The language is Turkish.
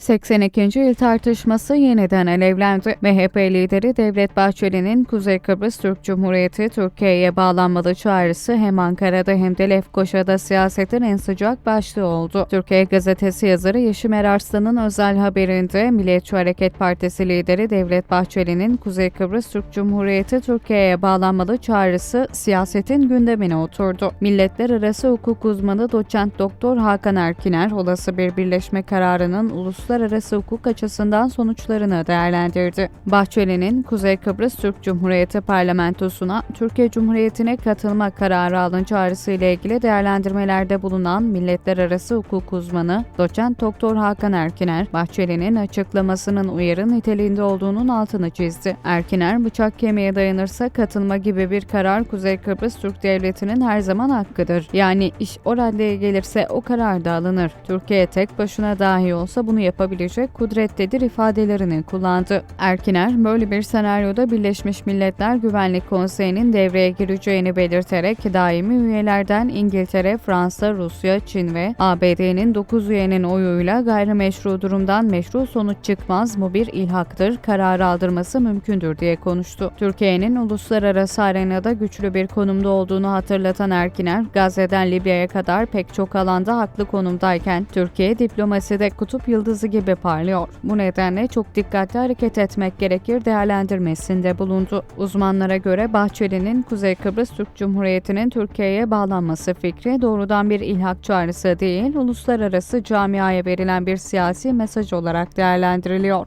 82. yıl tartışması yeniden alevlendi. MHP lideri Devlet Bahçeli'nin Kuzey Kıbrıs Türk Cumhuriyeti Türkiye'ye bağlanmalı çağrısı hem Ankara'da hem de Lefkoşa'da siyasetin en sıcak başlığı oldu. Türkiye gazetesi yazarı Yeşim Erarslan'ın özel haberinde Milliyetçi Hareket Partisi lideri Devlet Bahçeli'nin Kuzey Kıbrıs Türk Cumhuriyeti Türkiye'ye bağlanmalı çağrısı siyasetin gündemine oturdu. Milletler arası hukuk uzmanı doçent doktor Hakan Erkiner olası bir birleşme kararının uluslararası hukuk açısından sonuçlarını değerlendirdi. Bahçeli'nin Kuzey Kıbrıs Türk Cumhuriyeti Parlamentosu'na Türkiye Cumhuriyeti'ne katılma kararı alın çağrısı ile ilgili değerlendirmelerde bulunan milletler arası hukuk uzmanı doçent doktor Hakan Erkiner, Bahçeli'nin açıklamasının uyarı niteliğinde olduğunun altını çizdi. Erkiner, bıçak kemiğe dayanırsa katılma gibi bir karar Kuzey Kıbrıs Türk Devleti'nin her zaman hakkıdır. Yani iş o gelirse o karar da alınır. Türkiye tek başına dahi olsa bunu yapabilecek kudrettedir ifadelerini kullandı. Erkiner, böyle bir senaryoda Birleşmiş Milletler Güvenlik Konseyi'nin devreye gireceğini belirterek daimi üyelerden İngiltere, Fransa, Rusya, Çin ve ABD'nin 9 üyenin oyuyla gayrimeşru durumdan meşru sonuç çıkmaz bu bir ilhaktır, karar aldırması mümkündür diye konuştu. Türkiye'nin uluslararası arenada güçlü bir konumda olduğunu hatırlatan Erkiner, Gazze'den Libya'ya kadar pek çok alanda haklı konumdayken Türkiye diplomaside kutup yıldızı gibi parlıyor. Bu nedenle çok dikkatli hareket etmek gerekir değerlendirmesinde bulundu. Uzmanlara göre Bahçeli'nin Kuzey Kıbrıs Türk Cumhuriyeti'nin Türkiye'ye bağlanması fikri doğrudan bir ilhak çağrısı değil, uluslararası camiaya verilen bir siyasi mesaj olarak değerlendiriliyor.